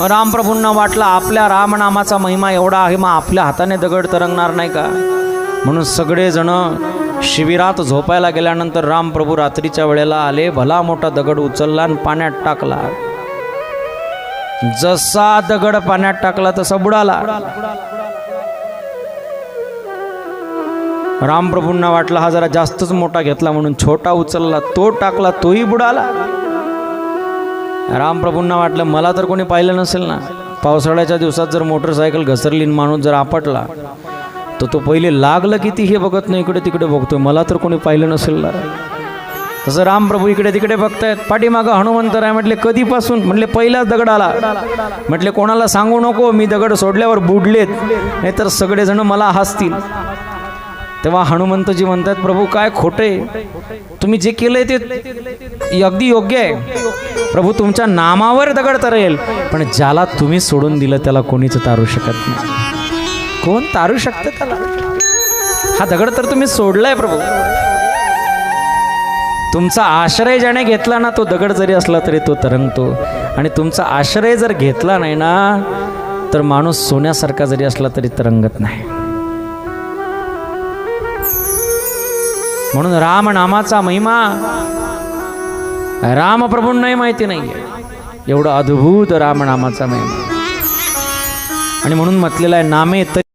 मग रामप्रभूंना वाटलं आपल्या रामनामाचा महिमा एवढा आहे मग आपल्या हाताने दगड तरंगणार नाही का? म्हणून सगळेजण शिबिरात झोपायला गेल्यानंतर रामप्रभू रात्रीच्या वेळेला आले भला मोठा दगड उचलला आणि पाण्यात टाकला. जसा दगड पाण्यात टाकला तसा बुडाला. रामप्रभूंना वाटलं हा जरा जास्तच मोठा घेतला म्हणून छोटा उचलला तो टाकला तोही बुडाला. रामप्रभूंना वाटलं मला तर कोणी पाहिलं नसेल ना. पावसाळ्याच्या दिवसात जर मोटरसायकल घसरली माणूस जर आपटला तर तो पहिले लागलं किती हे बघत नाही इकडे तिकडे बघतोय. मला तर कोणी पाहिलं नसेल ना. तसं रामप्रभू इकडे तिकडे बघतायत. पाठीमागं हनुमंत राय म्हटले कधीपासून? म्हटले पहिलाच दगड आला. म्हटले कोणाला सांगू नको मी दगड सोडल्यावर बुडलेत. नाहीतर सगळेजण मला हसतील. तेव्हा हनुमंतजी म्हणतात प्रभू काय खोटे? तुम्ही जे केलंय ते अगदी योग्य आहे. प्रभू तुमच्या नामावर दगड तरेल. पण ज्याला तुम्ही सोडून दिलं त्याला कोणीच तारू शकत नाही. कोण तारू शकतं त्याला? हा दगड तर तुम्ही सोडलाय प्रभू. तुमचा आश्रय ज्याने घेतला ना तो दगड जरी असला तरी तो तरंगतो. आणि तुमचा आश्रय जर घेतला नाही ना तर माणूस सोन्यासारखा जरी असला तरी तरंगत नाही. म्हणून राम नामाचा महिमा रामप्रभूंनाही माहिती नाहीये. एवढं अद्भुत रामनामाचा महिमा. आणि म्हणून म्हटलेला आहे नामे तरी